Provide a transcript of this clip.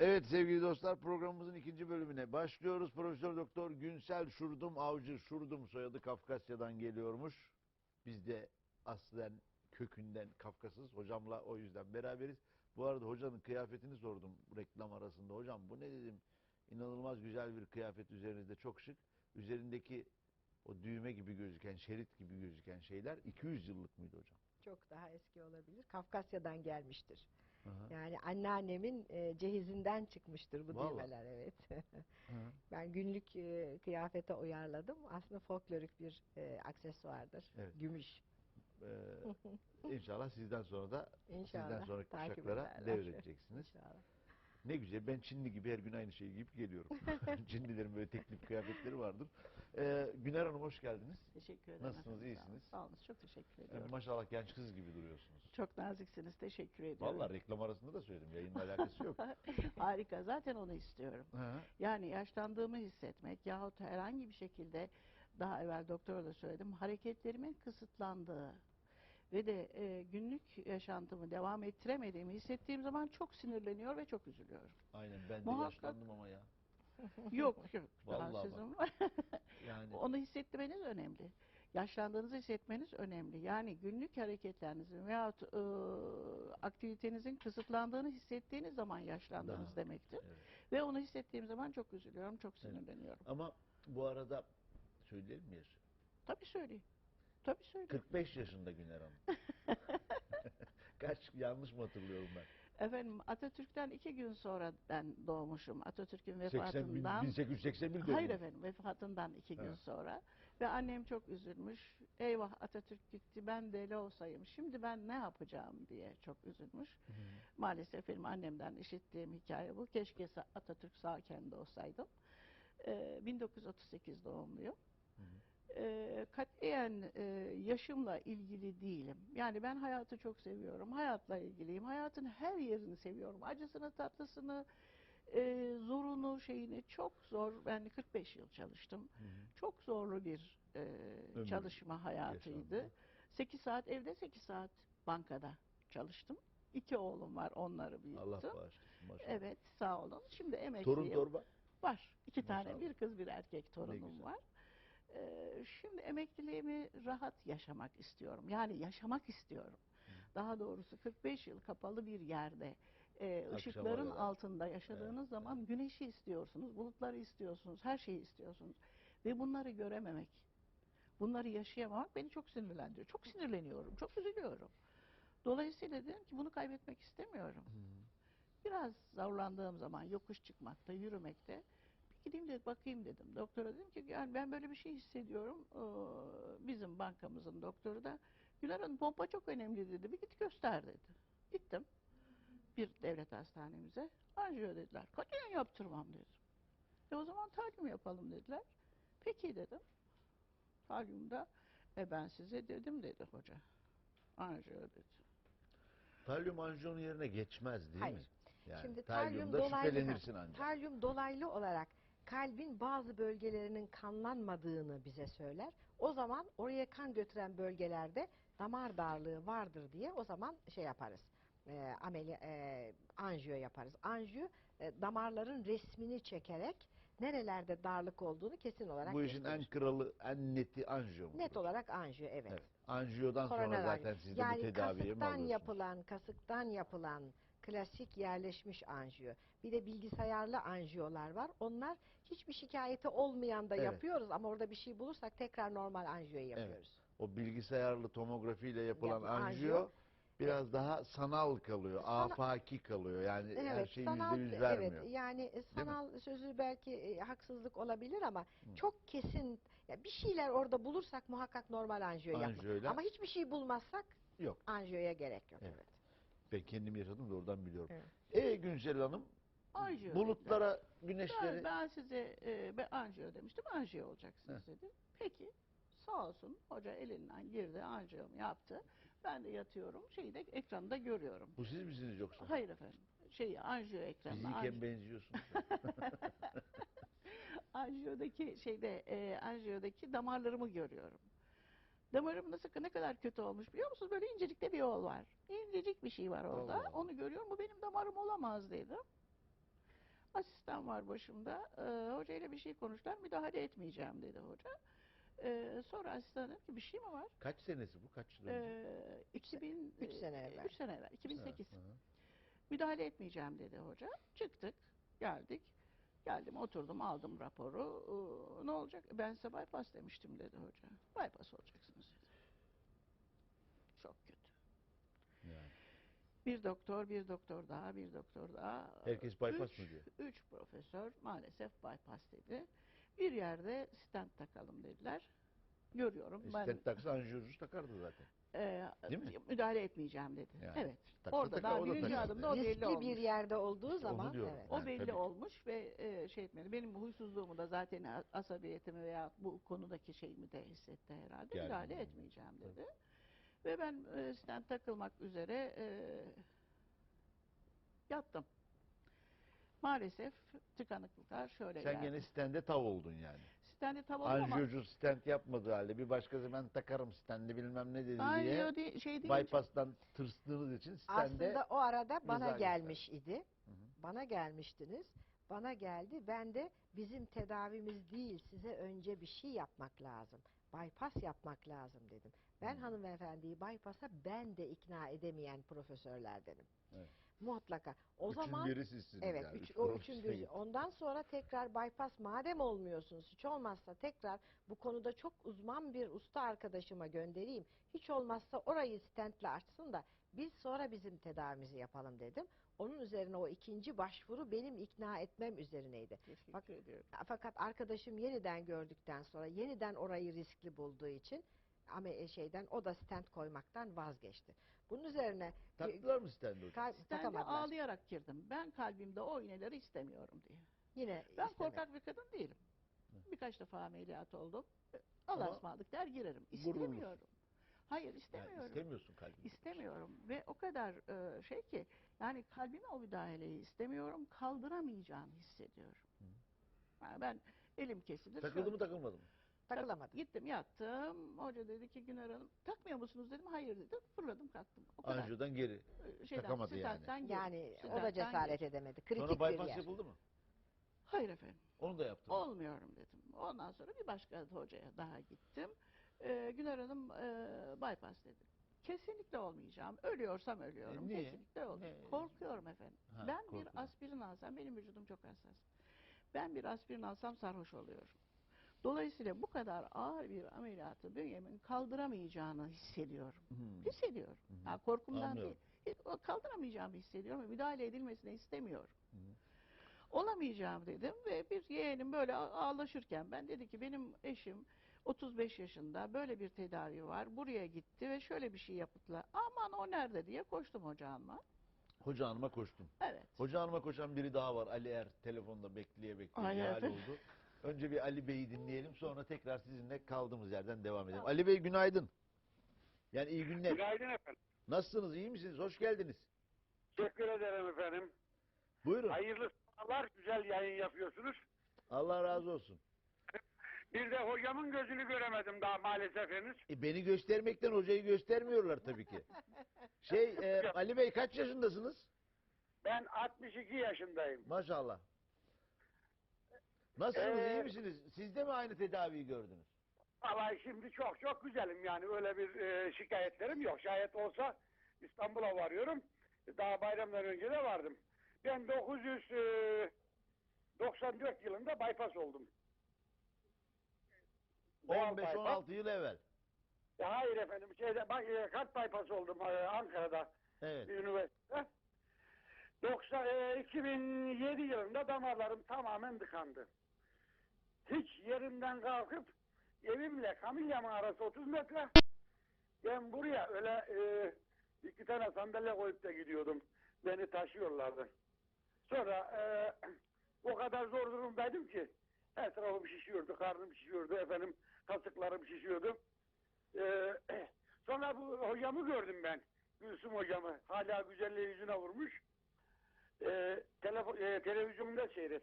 Evet sevgili dostlar programımızın ikinci bölümüne başlıyoruz. Profesör Doktor Günsel Şurdum Avcı Şurdum soyadı Kafkasya'dan geliyormuş. Biz de aslen kökünden Kafkasız. Hocamla o yüzden beraberiz. Bu arada hocanın kıyafetini sordum reklam arasında. Hocam bu ne dedim? İnanılmaz güzel bir kıyafet üzerinizde çok şık. Üzerindeki o düğme gibi gözüken, şerit gibi gözüken şeyler 200 yıllık mıydı hocam? Çok daha eski olabilir. Kafkasya'dan gelmiştir. Aha. Yani anneannemin e, cehizinden çıkmıştır bu Vallahi. düğmeler evet. Ben günlük e, kıyafete uyarladım. Aslında folklorik bir e, aksesuardır. Evet. Gümüş. Ee, inşallah sizden sonra da İnşallah. sizden sonraki takip kuşaklara devredeceksiniz. İnşallah. Ne güzel. Ben Çinli gibi her gün aynı şeyi giyip geliyorum. Çinlilerin böyle teknik kıyafetleri vardır. Ee, Güner Hanım hoş geldiniz. Teşekkür ederim. Nasılsınız, efendim, iyisiniz? Sağ olun. Çok teşekkür Ee, ediyorum. maşallah genç kız gibi duruyorsunuz. Çok naziksiniz. Teşekkür ediyorum. Vallahi reklam arasında da söyledim. Yayınla alakası yok. Harika. Zaten onu istiyorum. Yani yaşlandığımı hissetmek yahut herhangi bir şekilde daha evvel doktora da söyledim hareketlerimin kısıtlandığı ve de e, günlük yaşantımı devam ettiremediğimi hissettiğim zaman çok sinirleniyor ve çok üzülüyorum. Aynen ben de Muhakkak. yaşlandım ama ya. Yok yok. Vallahi. Yani Onu hissetmeniz önemli. Yaşlandığınızı hissetmeniz önemli. Yani günlük hareketlerinizin veyahut e, aktivitenizin kısıtlandığını hissettiğiniz zaman yaşlandığınız Daha, demektir. evet. Ve onu hissettiğim zaman çok üzülüyorum, çok sinirleniyorum. ama bu arada söyleyelim mi? Tabii söyleyeyim. Tabii söyleyeyim. 45 yaşında Güner Hanım. Kaç yanlış mı hatırlıyorum ben? Efendim Atatürk'ten iki gün sonra ben doğmuşum. Atatürk'ün 80, vefatından. 1881 doğumlu. Hayır efendim vefatından iki gün Evet. sonra. Ve annem çok üzülmüş. Eyvah Atatürk gitti ben deli olsayım. Şimdi ben ne yapacağım diye çok üzülmüş. Maalesef benim annemden işittiğim hikaye bu. Keşke sa- Atatürk sağken de olsaydım. Ee, 1938 doğumluyum. Ee, katiyen e, yaşımla ilgili değilim. Yani ben hayatı çok seviyorum. Hayatla ilgiliyim. Hayatın her yerini seviyorum. Acısını, tatlısını, e, zorunu, şeyini çok zor. Ben 45 yıl çalıştım. Çok zorlu bir e, Ömür çalışma hayatıydı. yaşandı. 8 saat evde, 8 saat bankada çalıştım. İki oğlum var, onları büyüttüm. Allah bağışlasın. Maşallah. Evet, sağ olun. Şimdi emekliyim. Torun torba. Var. İki tane, Maşallah. bir kız bir erkek torunum var. Ee, şimdi emekliliğimi rahat yaşamak istiyorum. Yani yaşamak istiyorum. Daha doğrusu 45 yıl kapalı bir yerde e, ışıkların kadar. altında yaşadığınız zaman güneşi istiyorsunuz, bulutları istiyorsunuz, her şeyi istiyorsunuz. Ve bunları görememek, bunları yaşayamamak beni çok sinirlendiriyor. Çok sinirleniyorum, çok üzülüyorum. Dolayısıyla dedim ki bunu kaybetmek istemiyorum. Biraz zorlandığım zaman yokuş çıkmakta, yürümekte gideyim de bakayım dedim. Doktora dedim ki yani ben böyle bir şey hissediyorum. Ee, bizim bankamızın doktoru da Güler Hanım pompa çok önemli dedi. Bir git göster dedi. Gittim bir devlet hastanemize. Anjiyo dediler. Katiyen yaptırmam dedim. E o zaman talyum yapalım dediler. Peki dedim. Talyumda e ben size dedim dedi hoca. Anjiyo dedi. Talyum anjiyonun yerine geçmez değil Hayır. mi? Yani Şimdi talyum talyumda dolaylı, şüphelenirsin ancak. talyum dolaylı olarak kalbin bazı bölgelerinin kanlanmadığını bize söyler. O zaman oraya kan götüren bölgelerde damar darlığı vardır diye o zaman şey yaparız. E, ameli, e, anjiyo yaparız. Anjiyo e, damarların resmini çekerek nerelerde darlık olduğunu kesin olarak Bu işin en kralı, en neti anjiyo mu? Net olarak anjiyo evet. Evet. Anjiyodan sonra Koroner zaten anjiyo. siz de yani bu tedaviye mi kasıktan alıyorsunuz? yapılan, kasıktan yapılan klasik yerleşmiş anjiyo. Bir de bilgisayarlı anjiyolar var. Onlar hiçbir şikayeti olmayan da Evet. yapıyoruz ama orada bir şey bulursak tekrar normal anjiyoyu yapıyoruz. Evet. O bilgisayarlı tomografiyle yapılan Yapılan anjiyo anjiyo, biraz daha sanal kalıyor, afaki kalıyor. Yani her Evet, şeyi yüzde yüz vermiyor. evet, yani e, sanal sözü belki e, haksızlık olabilir ama çok kesin ya bir şeyler orada bulursak muhakkak normal anjiyo yapmak. Anjiyoyla- Ama hiçbir şey bulmazsak Yok. anjiyoya gerek yok. Evet. Evet. Ben kendim yaşadım da oradan biliyorum. Evet. E Günsel Hanım, Anjiyo bulutlara, Ben, güneşleri... ben size e, ben anjiyo demiştim. Anjiyo olacaksınız dedi. Peki. Sağ olsun hoca elinden girdi anjiyomu yaptı. Ben de yatıyorum. Şeyi de ekranda görüyorum. Bu siz misiniz yoksa? Hayır efendim. Şeyi anjiyo ekranında. Fiziken anji- benziyorsunuz. anjiyodaki şeyde e, anjiyodaki damarlarımı görüyorum. Damarım nasıl ne kadar kötü olmuş biliyor musunuz? Böyle incecikte bir yol var. İncecik bir şey var orada. Allah Allah. Onu görüyorum. Bu benim damarım olamaz dedim. var başımda. Ee, hoca ile bir şey konuştular. Müdahale etmeyeceğim dedi hoca. Ee, sonra asistan dedi ki bir şey mi var? Kaç senesi bu? Kaç yıl önce? Ee, 2000, üç sene evvel. 3 sene evvel. 2008. Hı hı. Müdahale etmeyeceğim dedi hoca. Çıktık. Geldik. Geldim oturdum aldım raporu. Ee, ne olacak? Ben size bypass demiştim dedi hoca. Bypass olacaksınız dedi. Çok kötü. Yani. Bir doktor, bir doktor daha, bir doktor daha. Herkes bypass üç, mı diyor? Üç profesör maalesef bypass dedi. Bir yerde stent takalım dediler. Görüyorum. E, ben stent taksa anjiyocu takardı zaten. e, Değil mi? müdahale etmeyeceğim dedi. Yani. Evet. Taksa Orada takar, daha da birinci takar. adımda o belli Riskli olmuş. bir yerde olduğu zaman diyorum. evet. O belli tabii. olmuş ve e, şey etmedi. Benim huysuzluğumu da zaten asabiyetimi veya bu konudaki şeyimi de hissetti herhalde. Gerginliği. Müdahale etmeyeceğim dedi. Ve ben e, stent takılmak üzere e, yattım. Maalesef tıkanıklıklar şöyle Sen geldi. gene stende tav oldun yani. Stenti tam oldu ama Anjiyocu stent yapmadığı halde bir başkası ben takarım stendi bilmem ne dedi diye Anjiyo değil- şey değil. bypass'tan tırstığınız için stende Aslında o arada bana gelmiş idi. Hı hı. Bana gelmiştiniz. Bana geldi. Ben de bizim tedavimiz değil size önce bir şey yapmak lazım. Bypass yapmak lazım dedim. Ben Hmm. hanımefendiyi bypass'a ben de ikna edemeyen profesörlerdenim. Evet. Mutlaka. O üçün zaman biri sizsiniz Evet, yani. üç, o üçün biri. Ondan sonra tekrar bypass madem olmuyorsunuz, hiç olmazsa tekrar bu konuda çok uzman bir usta arkadaşıma göndereyim. Hiç olmazsa orayı stentle açsın da biz sonra bizim tedavimizi yapalım dedim. Onun üzerine o ikinci başvuru benim ikna etmem üzerineydi. Teşekkür Bak- ediyorum. Fakat arkadaşım yeniden gördükten sonra yeniden orayı riskli bulduğu için ama e, şeyden o da stent koymaktan vazgeçti. Bunun üzerine Taktılar mı stendi hocam? takamadılar. ağlayarak girdim. Ben kalbimde o iğneleri istemiyorum diye. Yine Ben istemedi. korkak bir kadın değilim. Birkaç defa ameliyat oldum. Allah'a ısmarladık der girerim. İstemiyorum. Hayır Yani istemiyorum. istemiyorsun kalbini. İstemiyorum ve o kadar e, şey ki yani kalbime o müdahaleyi istemiyorum. Kaldıramayacağımı hissediyorum. Hı. Yani ben elim kesilir. Takıldı şöyle- mı takılmadı mı? Takılamadı. Gittim yattım. Hoca dedi ki Güner Hanım takmıyor musunuz dedim. Hayır dedim. Fırladım kalktım. O kadar. Anjiyodan geri. E, Şeyden, takamadı yani. gir, Yani o da cesaret edemedi. Kritik Sonra bir bypass yer. yapıldı mı? Hayır efendim. Onu da yaptım. Olmuyorum dedim. Ondan sonra bir başka hocaya daha gittim. Ee, Güner Hanım e, bypass dedi. Kesinlikle olmayacağım. Ölüyorsam ölüyorum. E, niye? Kesinlikle olmayacağım. Ne? Korkuyorum efendim. Ha, ben bir korkuyorum. aspirin alsam, benim vücudum çok hassas. Ben bir aspirin alsam sarhoş oluyorum. Dolayısıyla bu kadar ağır bir ameliyatı bünyemin kaldıramayacağını hissediyorum. Hmm. Hissediyorum. Hı. Ha, korkumdan Anlıyorum. değil. Kaldıramayacağımı hissediyorum ve müdahale edilmesini istemiyorum. Hı. Olamayacağım dedim ve bir yeğenim böyle ağlaşırken ben dedi ki benim eşim 35 yaşında böyle bir tedavi var. Buraya gitti ve şöyle bir şey yaptılar. Aman o nerede diye koştum hoca hanıma. Hoca hanıma koştum. Evet. Hoca hanıma koşan biri daha var. Ali Er telefonda bekleye bekleye Ay, evet. oldu. Önce bir Ali Bey'i dinleyelim sonra tekrar sizinle kaldığımız yerden devam edelim. Ali Bey günaydın. Yani iyi günler. Günaydın efendim. Nasılsınız? iyi misiniz? Hoş geldiniz. Teşekkür ederim efendim. Buyurun. Hayırlı sabahlar, güzel yayın yapıyorsunuz. Allah razı olsun. Bir de hocamın gözünü göremedim daha maalesef henüz. E, beni göstermekten hocayı göstermiyorlar tabii ki. Şey e, Ali Bey kaç yaşındasınız? Ben 62 yaşındayım. Maşallah. Nasılsınız? Ee, iyi misiniz? Siz de mi aynı tedaviyi gördünüz? Vallahi şimdi çok çok güzelim yani öyle bir e, şikayetlerim yok. Şayet olsa İstanbul'a varıyorum. Daha bayramdan önce de vardım. Ben 994 yılında bypass oldum. Doğal bypass. 15-16 yıl evvel. E, Hayır efendim şeyde bak, e, kalp bypass oldum e, Ankara'da. Evet. bir üniversite. 90, e, 2007 yılında damarlarım tamamen tıkandı. Hiç yerimden kalkıp evimle Kamilya'mın arası 30 metre. Ben buraya öyle e, iki tane sandalye koyup da gidiyordum. Beni taşıyorlardı. Sonra e, o kadar zor durumdaydım ki her tarafım şişiyordu, karnım şişiyordu, efendim kasıklarım şişiyordu. E, sonra bu hocamı gördüm ben. Gülsüm hocamı hala güzelliği yüzüne vurmuş. Ee, telefon, e, televizyonda seyrettim.